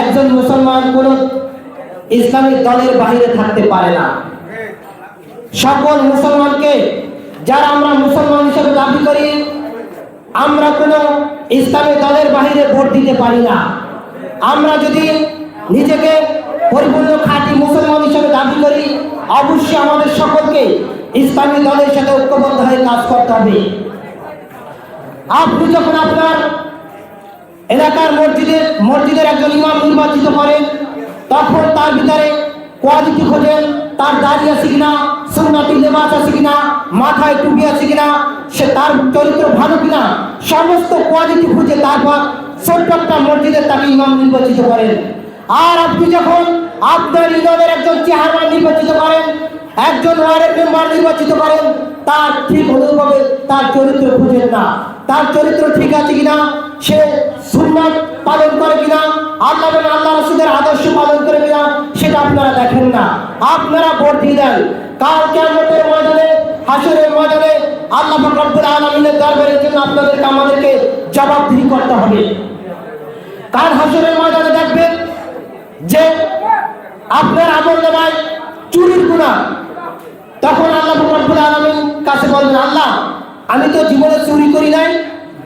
একজন মুসলমান কোন ইসলামিক দলের বাইরে থাকতে পারে না। সকল মুসলমানকে যারা আমরা মুসলমান হিসেবে দাবি করি, আমরা কোনো ইসলামী দলের বাইরে ভোট দিতে পারি না। আমরা যদি নিজেকে পরিপূর্ণ খাঁটি মুসলমান হিসেবে দাবি করি, অবশ্যই আমাদের সকলকে ইসলামী দলের সাথে ঐক্যবদ্ধ হয়ে কাজ করতে হবে। আপনি যখন আপনার এলাকার মসজিদের মসজিদের একজন ইমাম নির্বাচিত করেন তখন তার ভিতরে কোয়ালিটি খোঁজেন, তার দাড়ি আছে কিনা, সুন্নতি লেবাস আছে কিনা মাথায় টুপি আছে কিনা, সে তার চরিত্র ভালো কিনা, সমস্ত কোয়ালিটি খুঁজে, তারপর ছোট্ট একটা মসজিদের তাকে ইমাম নির্বাচিত করেন। আর আপনি যখন আপনার ইমামের একজন চেহারা নির্বাচিত করেন, একজন ওয়ার্ডের মেম্বার নির্বাচিত করেন, তার ঠিক অনুভবে তার চরিত্র খুঁজেন না। তার চরিত্র ঠিক আছে কিনা? সে সুন্নাত পালন করে কিনা? আল্লাহ আল্লাহ রসুদের আদর্শ পালন করে কিনা? সেটা আপনারা দেখেন না। আপনারা ভোট দিয়ে দেন। কাল কেমতের ময়দানে হাসরের ময়দানে আল্লাহ রব্বুল আলমিনের দরবারের জন্য আপনাদেরকে, আমাদেরকে জবাবদিহি করতে হবে। কাল হাসরের ময়দানে দেখবেন যে আপনার আমল নামায় চুরির গুণা তখন আল্লাহ রব্বুল আলমীর কাছে বলবেন, আল্লাহ, আমি তো জীবনে চুরি করি নাই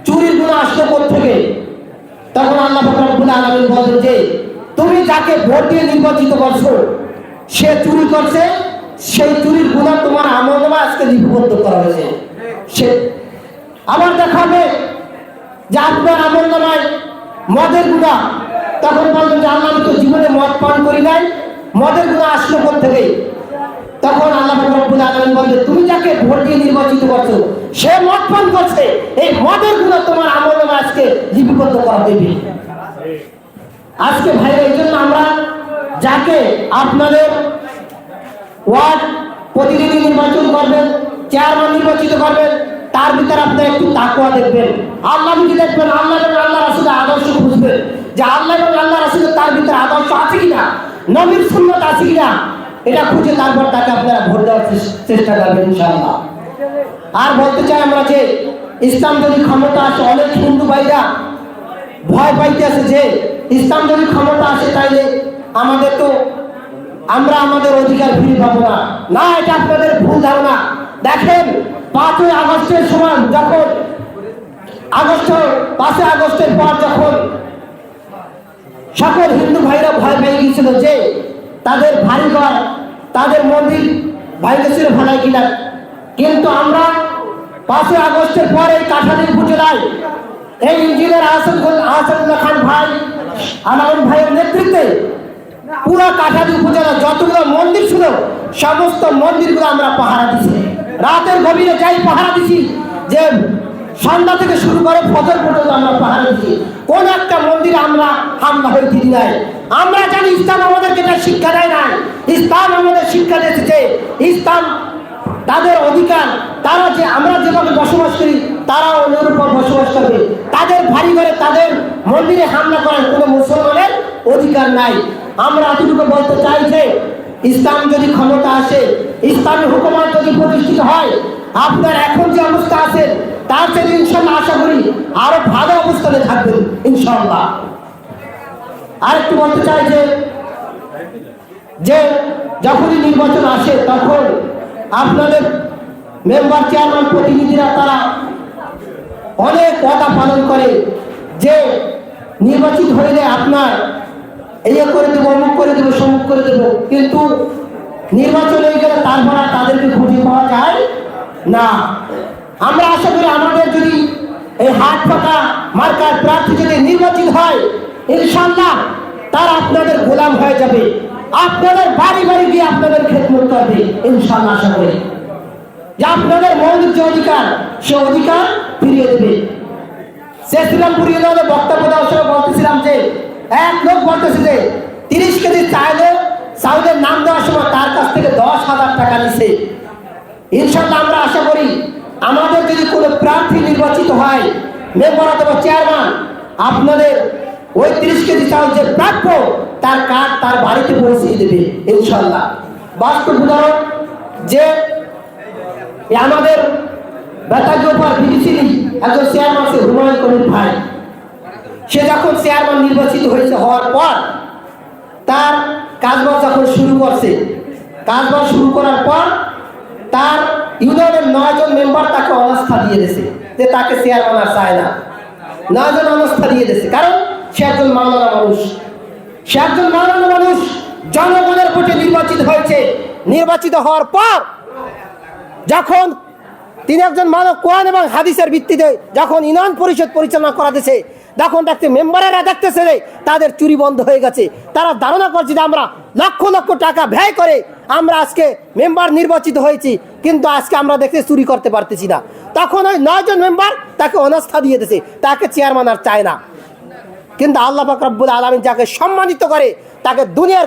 চুরির গুণা আসলো থেকে তখন আল্লাহ রব্বুল আলমীন বলবেন যে, তুমি যাকে ভোট দিয়ে নির্বাচিত করছ, সে চুরি করছে, সেই চুরির গুণা তোমার আমল নামা আজকে লিপিবদ্ধ করা হয়েছে। সে আবার দেখা হবে যে আপনার আমল নামায় মদের গুণা। তখন বলবেন যে, আল্লাহ তো জীবনে মদ পান করি নাই। মদের গুণা আসলো থেকে তখন আল্লাহ রব্বুল আলামিন বলবে তুমি যাকে ভোট দিয়ে নির্বাচিত করছ, সে মদ পান করছে। এই মদের গুণা তোমার আমল আজকে লিপিবদ্ধ করা হইবে আজকে ভাই এই জন্য আমরা যাকে আপনাদের ওয়ার্ড প্রতিনিধি নির্বাচন করবেন, চেয়ারম্যান নির্বাচিত করবেন, তার ভিতরে আপনি একটু তাকুয়া দেখবেন। আল্লাহ যদি দেখবেন, আল্লাহ এবং আল্লাহ রাসুলের আদর্শ বুঝবেন যে আল্লাহ এবং আল্লাহ রাসুলের তার ভিতরে আদর্শ আছে কিনা, নবীর সুন্নত আছে কিনা এটা খুঁজে তারপর তাকে আপনারা ভোট দেওয়ার চেষ্টা করবেন, ইনশাআল্লাহ। আর বলতে চাই আমরা যে, ইসলাম যদি ক্ষমতা আসে, অনেক হিন্দু ভাইরা ভয় পাইতে আছে যে, ইসলাম যদি ক্ষমতা আসে তাইলে আমাদের তো, আমরা আমাদের অধিকার ফিরে পাবো না। না, এটা আপনাদের ভুল ধারণা। দেখেন, পাঁচই আগস্টের সময় যখন, আগস্ট, পাঁচই আগস্টের পর যখন সকল হিন্দু ভাইরা ভয় পেয়ে গিয়েছিল যে তাদের ভারী ঘর, তাদের মন্দির ভাইকে ছিল ফেলাই কিনা। কিন্তু আমরা পাঁচই আগস্টের পর এই কাঠালির উপজেলায় এই ইঞ্জিনিয়ার আহসান আহসানুল্লাহ খান ভাই আনাউল ভাইয়ের নেতৃত্বে পুরো কাঠালি উপজেলা যতগুলো মন্দির ছিল, সমস্ত মন্দিরগুলো আমরা পাহারা দিছি। রাতের গভীরে যাই পাহারা দিছি যে সন্ধ্যা থেকে শুরু করে ফজর পর্যন্ত আমরা পাহারা দিচ্ছি কোন একটা মন্দিরে আমরা হামলা হয়ে দিই নাই। আমরা জানি ইসলাম আমাদেরকে এটা শিক্ষা দেয় নাই। ইসলাম আমাদের শিক্ষা দিয়েছে ইসলাম তাদের অধিকার, তারা যে আমরা যেভাবে বসবাস করি, তারা অন্যের উপর বসবাস করবে। তাদের ভারী করে তাদের মন্দিরে হামলা করার কোনো মুসলমানের অধিকার নাই। আমরা এতটুকু বলতে চাই যে ইসলাম যদি ক্ষমতা আসে, ইসলামী হুকুমত যদি প্রতিষ্ঠিত হয়, আপনার এখন যে অবস্থা আছে তার থেকে ইনশাল্লাহ আশা করি আরও ভালো অবস্থানে থাকবেন ইনশাল্লাহ। আরেকটু বলতে চাই যে যে যখনই নির্বাচন আসে তখন আপনাদের মেম্বার চেয়ারম্যান প্রতিনিধিরা তারা অনেক কথা পালন করে যে নির্বাচিত হইলে আপনার এই করে দেবো, অমুক করে দেবো, সমুক করে দেবো। কিন্তু নির্বাচন হয়ে গেলে তারপর আর তাদেরকে খুঁজে পাওয়া যায় না। আমরা আশা করি এই হাত পাকা মার্কার প্রার্থী যদি নির্বাচিত হয় ইনশাল্লাহ তার আপনাদের গোলাম হয়ে যাবে। আপনাদের বাড়ি বাড়ি গিয়ে আপনাদের খেদমত করবে ইনশাল্লাহ আশা করি। যে আপনাদের মৌলিক যে অধিকার, সে অধিকার ফিরিয়ে দেবে। শেষিরামপুর ইউনিয়নে বক্তব্য দেওয়ার সময় বলতেছিলাম যে, এক লোক বলতেছে যে, তিরিশ কেজি চাইলে চাউলের নাম দেওয়ার সময় তার কাছ থেকে দশ হাজার টাকা নিছে। ইনশাল্লাহ আমরা আশা করি আমাদের যদি কোনো প্রার্থী নির্বাচিত হয় মেম্বার অথবা চেয়ারম্যান আপনাদের ওই তিরিশ কেজি চাউল যে প্রাপ্য, তার কার্ড তার বাড়িতে পৌঁছে দেবে, ইনশাল্লাহ। বাস্তব উদাহরণ, যে আমাদের বেতাগোপার বিডিসির একজন চেয়ারম্যান আছে, হুমায়ুন কবির ভাই। সে যখন চেয়ারম্যান নির্বাচিত হয়েছে হওয়ার পর, তার কাজবাজ যখন শুরু করছে, কাজবাজ শুরু করার পর তার ইউনিয়নের নয়জন মেম্বার তাকে অনাস্থা দিয়ে দিয়েছে যে তাকে চেয়ারম্যান আর চায় না। নয়জন অনাস্থা দিয়ে দিয়েছে। কারণ সে একজন মাওলানা মানুষ। সে একজন মাওলানা মানুষ। জনগণের ভোটে নির্বাচিত হয়েছে। নির্বাচিত হওয়ার পর যখন তিনি একজন মানব কোরআন এবং হাদিসের ভিত্তিতে যখন ইউনিয়ন পরিষদ পরিচালনা করাতেছে তখন দেখতে মেম্বারেরা দেখতেছে যে তাদের চুরি বন্ধ হয়ে গেছে। তারা ধারণা করছে যে আমরা লক্ষ লক্ষ টাকা ব্যয় করে আমরা আজকে মেম্বার নির্বাচিত হয়েছি, কিন্তু আজকে আমরা দেখতে চুরি করতে পারতেছি না। তখন ওই নয়জন মেম্বার তাকে অনাস্থা দিয়ে দিয়েছে, তাকে চেয়ারম্যান আর চায় না। কিন্তু আল্লাহ ফাকরাবুল আলমী যাকে সম্মানিত করে তাকে দুনিয়ার